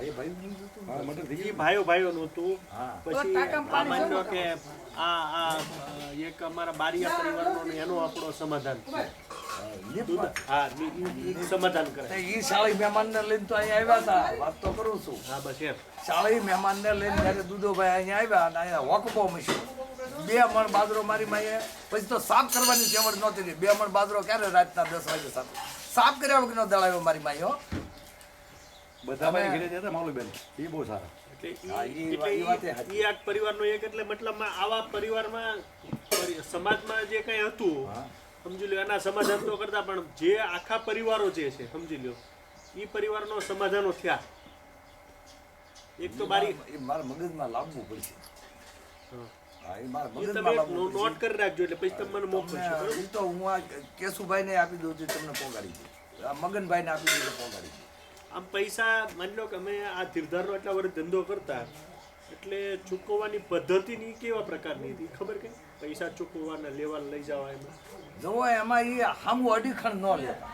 ભાઈ ભાઈ નહીં જોતું ને. હા મટર થઈ ઈ ગયું ભાઈઓ ભાઈઓનું હતું. પછી ટાંકામાં આ પાણી માની કે આ આ એક અમારા બારિયા પરિવારનો એનો આપણો સમાધાન હા, લીપમાં. હા ઈ- ઈ- ઈ સમાધાન કરે ઈ શાળી મહેમાનને લઈને તો અહીંયા આવ્યા હતા વાત તો કરું છું. હા બસ એમ. શાળી મહેમાનને લઈને જ્યારે દુધોભાઈ અહીંયા આવ્યા અને અહીંયા વકબો મૂક્યો બે મણ બાજરો મારી માએ. પછી તો સાફ કરવાની જેવડ નહોતી. બે મણ બાજરો ક્યારે રાતના દસ વાગે સાફ સાફ કર્યા વગરનો દળાવ્યો મારી હો. બધા ભાઈ ઘરે જતા માલુબેન એ બહુ સારા. એટલે વાતે આ પરિવારનો એક મતલબમાં આવા પરિવારમાં સમાજમાં જે કંઈ હતું સમજી લો એના સમાધાન તો કરતા પણ જે આખા પરિવારો જે છે સમજી લો ઈ પરિવારનો સમાધાનો થયા. એક તો મારી એ મારા મગજમાં લાવવું પડશે. એ નોટ કરી રાખજો એટલે પછી તમને મને મોકલશો તો હું આ કેશુભાઈને આપી દઉં છું તમને પોગાડી દઉં આ મગનભાઈને આપી દઉં પોગાડી દઉં આમ પૈસા માની લો કે અમે આ ધીરધારનો એટલા વર્ષ ધંધો કરતા એટલે ચૂકવવાની પદ્ધતિની કેવા પ્રકારની હતી? ખબર કે પૈસા ચૂકવવાના લેવા લઈ જવા એમાં? જુઓ એમાં એ હામું અડીખણ ન લેતા.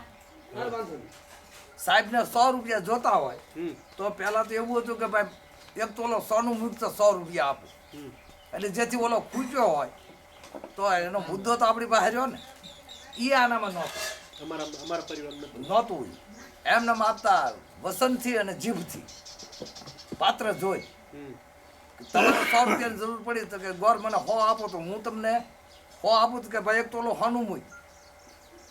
સાહેબને સો રૂપિયા જોતા હોય હમ. તો પહેલાં તો એવું હતું કે ભાઈ એક તો ઓલો સોનું મુક્ત સો રૂપિયા આપો. હમ. એટલે જેથી ઓલો ખૂચ્યો હોય તો એનો મુદ્દો તો આપણી પાસે રહ્યો ને. એ આનામાં નહોતો. અમારા અમારા પરિવારમાં નહોતું. એમને આપતા વસંતથી અને જીભથી. પાત્ર જોઈ. તમારે સો જરૂર પડી તો કે ગોર મને હો આપો તો હું તમને હો આપું તો કે ભાઈ એક તોલો હોનું મૂક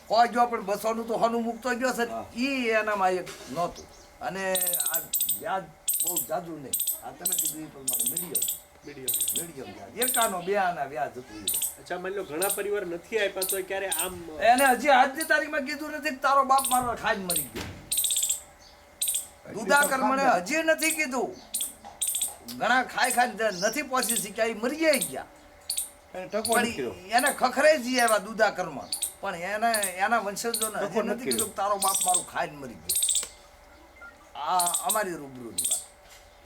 હો જો પણ બસોનું તો હનુમુક મૂકતો ગયો છે. એ એનામાં એક નહોતું. અને આ વ્યાજ બહુ જાજુ નહીં આ તમે કીધું એ પ્રમાણે મીડિયમ. મીડિયમ. વ્યાજ એકાનો બે આના વ્યાજ હતું. અચ્છા માની લો ઘણા પરિવાર નથી આપ્યા તો ક્યારે આમ એને હજી આજની તારીખમાં કીધું નથી તારો બાપ મારો ખાઈ મરી ગયો. દુદા કર્મણે હજી નથી કીધું. ઘણા ખાઈ ખાઈ નથી પહોંચી શક્યા એ મરી જાય ગયા. એને ખખરે જ એવા દુદા કર્મ પણ એને એના વંશજોને હજી નથી કીધું તારો બાપ મારું ખાઈને મરી ગયો. આ અમારી રૂબરૂની વાત.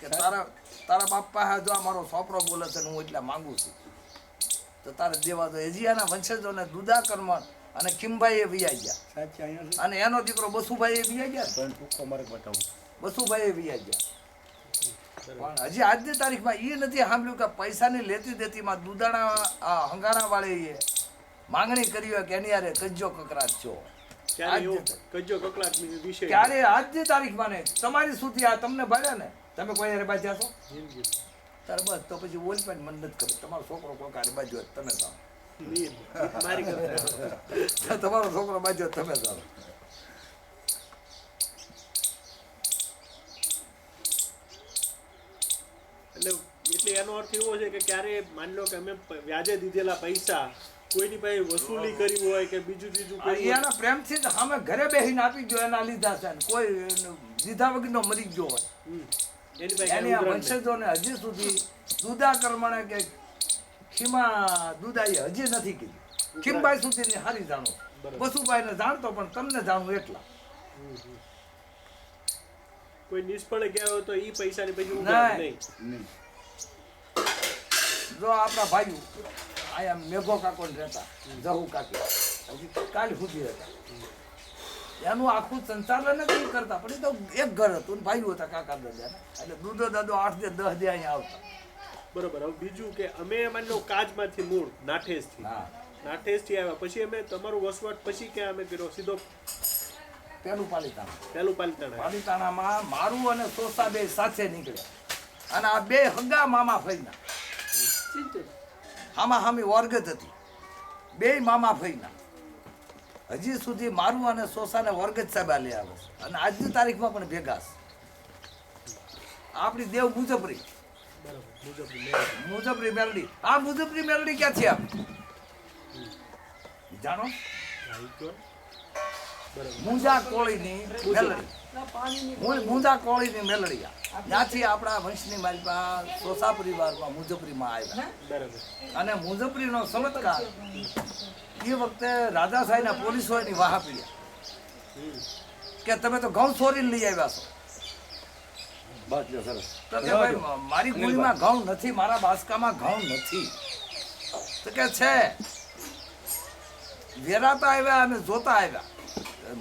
કે તારા તારા બાપ પાસે જો મારો છોપરો બોલે છે હું એટલે માંગુ છું. તો તારે દેવા દો હજી એના વંશજોને દુદા કર્મ અને ખીમભાઈ એ વિયા ગયા. સાચી અહીંયા અને એનો દીકરો બસુભાઈ એ વિયા ગયા? પણ ટૂંકો માર્ગ બતાવું. બસુભાઈ એ વિયા ગયા પણ હજી આજની તારીખમાં એ નથી સાંભળ્યું કે પૈસાની લેતી દેતીમાં દુધાણા આ હંગાણાવાળીએ માંગણી કરી હોય કે એની યારે કજ્જો કકરાટ છો ક્યારે આજની તારીખમાં ને તમારી સુધી આ તમને ભળ્યા ને? તમે કોઈ યારે બાજ્યા છો? ત્યારે બસ તો પછી ઓલ પણ મન નથી કરે તમારો છોકરો કોઈ હોય તો તમે કરતા તમારો છોકરો તો તમે જાઓ એટલે એટલે એનો અર્થ એવો છે કે ક્યારે માની લો કે અમે વ્યાજે દીધેલા પૈસા કોઈની પાસે વસૂલી કરી હોય કે બીજું બીજું કોઈ એના પ્રેમથી જ સામે ઘરે બેસીને આપી ગયો એના લીધા છે ને કોઈ એનું વગર વગરનો મરી ગયો હોય એની વંશજોને હજી સુધી દુદા કર્મણે કે ખીમા દુદાઈએ હજી નથી કીધું. ખીમભાઈ સુધીની હારી જાણો. વસુભાઈને જાણતો પણ તમને જાણવું એટલા. કોઈ નિષ્ફળ ગયા હોય તો ઈ પૈસાની પછી નહીં. જો આપણા ભાઈ આયા મેઘો કાકો રહેતા જહુ કાકી. હજી કાલ સુધી હતા એનું આખું સંચાલન જ નહીં કરતા પણ એ તો એક ઘર હતું ભાઈ ભાઈઓ હતા કાકા દાદા. એટલે દૂધો દાદો આઠ દે દસ દે અહીંયા આવતા. બરોબર હવે બીજું કે અમે માની લો કાજમાંથી મૂળ નાઠેજથી. હા. નાઠેજથી આવ્યા. પછી અમે તમારું વસવાટ પછી ક્યાં અમે કર્યો? સીધો પેલું પાલિતાણા. પેલું પાલિતાણા. પાલિતાણામાં મારું અને સોસા બે સાથે નીકળ્યા. અને આ બે હગા મામા ફઈના હામા હામી વર્ગત હતી. બે મામા ફઈના હજી સુધી મારું અને સોસાને વર્ગત સાહેબ લે આવે છે. અને આજની તારીખમાં પણ ભેગા છે. આપણી દેવ મુજબ મેળવી. મુજબરી મેલડી. આ મુજબરી મેલડી છે આપ જાણો? કયો? મુંજા કોળીની મેલડી. મુંજા કોળીની મેલડી. ત્યાંથી આપણા વંશની માલિકા સોસા પરિવારમાં મુજબરીમાં આવ્યા અને મુજફરીનો ચમત્કાર એ વખતે રાજા સાહેબના પોલીસોની વાહ પીડ્યા. કે તમે તો ઘઉં છોરીને લઈ આવ્યા છો. બસ જો સરસ. તો કે ભાઈ મારી ગોળીમાં ઘઉં નથી મારા બાસકામાં ઘઉં નથી. તો કે છે વેરાતા આવ્યા અને જોતા આવ્યા.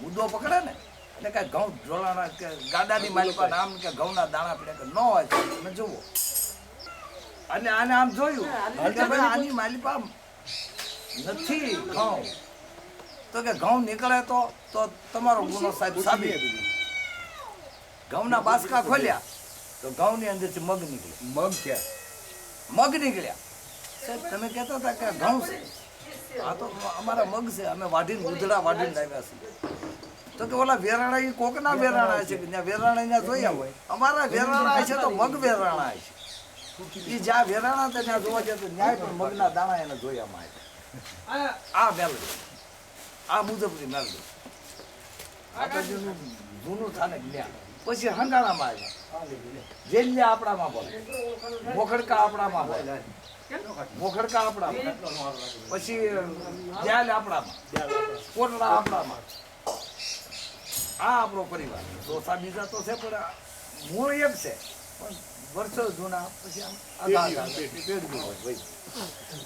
મુદ્દો પકડે ને? એટલે કાંઈ ઘઉં ઢોળાણા કે ગાડાની માલિકા નામ કે ઘઉંના દાણા પડ્યા કે ન હોય તમે જુઓ. અને આને આમ જોયું. ભાઈ આની માલિકા નથી ઘઉં. તો કે ઘઉં નીકળે તો તો તમારો ગુનો સાહેબ સાબિત. ઘઉંના બાસકા ખોલ્યા. તો ઘઉંની અંદરથી મગ નીકળ્યા મગ છે. મગ નીકળ્યા. સાહેબ તમે કહેતા હતા કે ઘઉં છે. આ તો અમારા મગ છે. અમે વાઢીને ઉધડા વાઢીને લાવ્યા છીએ તો કે ઓલા વેરાણા એ કોકના વેરાણા છે ત્યાં વેરાણા ત્યાં જોયા હોય? અમારા વેરાણા છે તો મગ વેરાણા છે. એ જ્યાં વેરાણા છે ત્યાં જોવા જાય તો ન્યાય પણ મગના દાણા એને જોયામાં આવ્યા આ મેલડી. આ મુજબની મેલડી. આ તો જૂનું જૂનું થાને જ્ઞાન. પછી હંગાણામાં આવ્યા જેલ્લે આપણામાં બોલે મોખડકા આપણામાં બોલે મોખડકા આપણામાં. પછી જ્યાલ આપણામાં. કોટડા આપણામાં. આ આપણો પરિવાર. દોસા બીજા તો છે પણ મૂળ એક છે. પણ વર્ષો જૂના પછી આમ આધાર આઘા હોય ભાઈ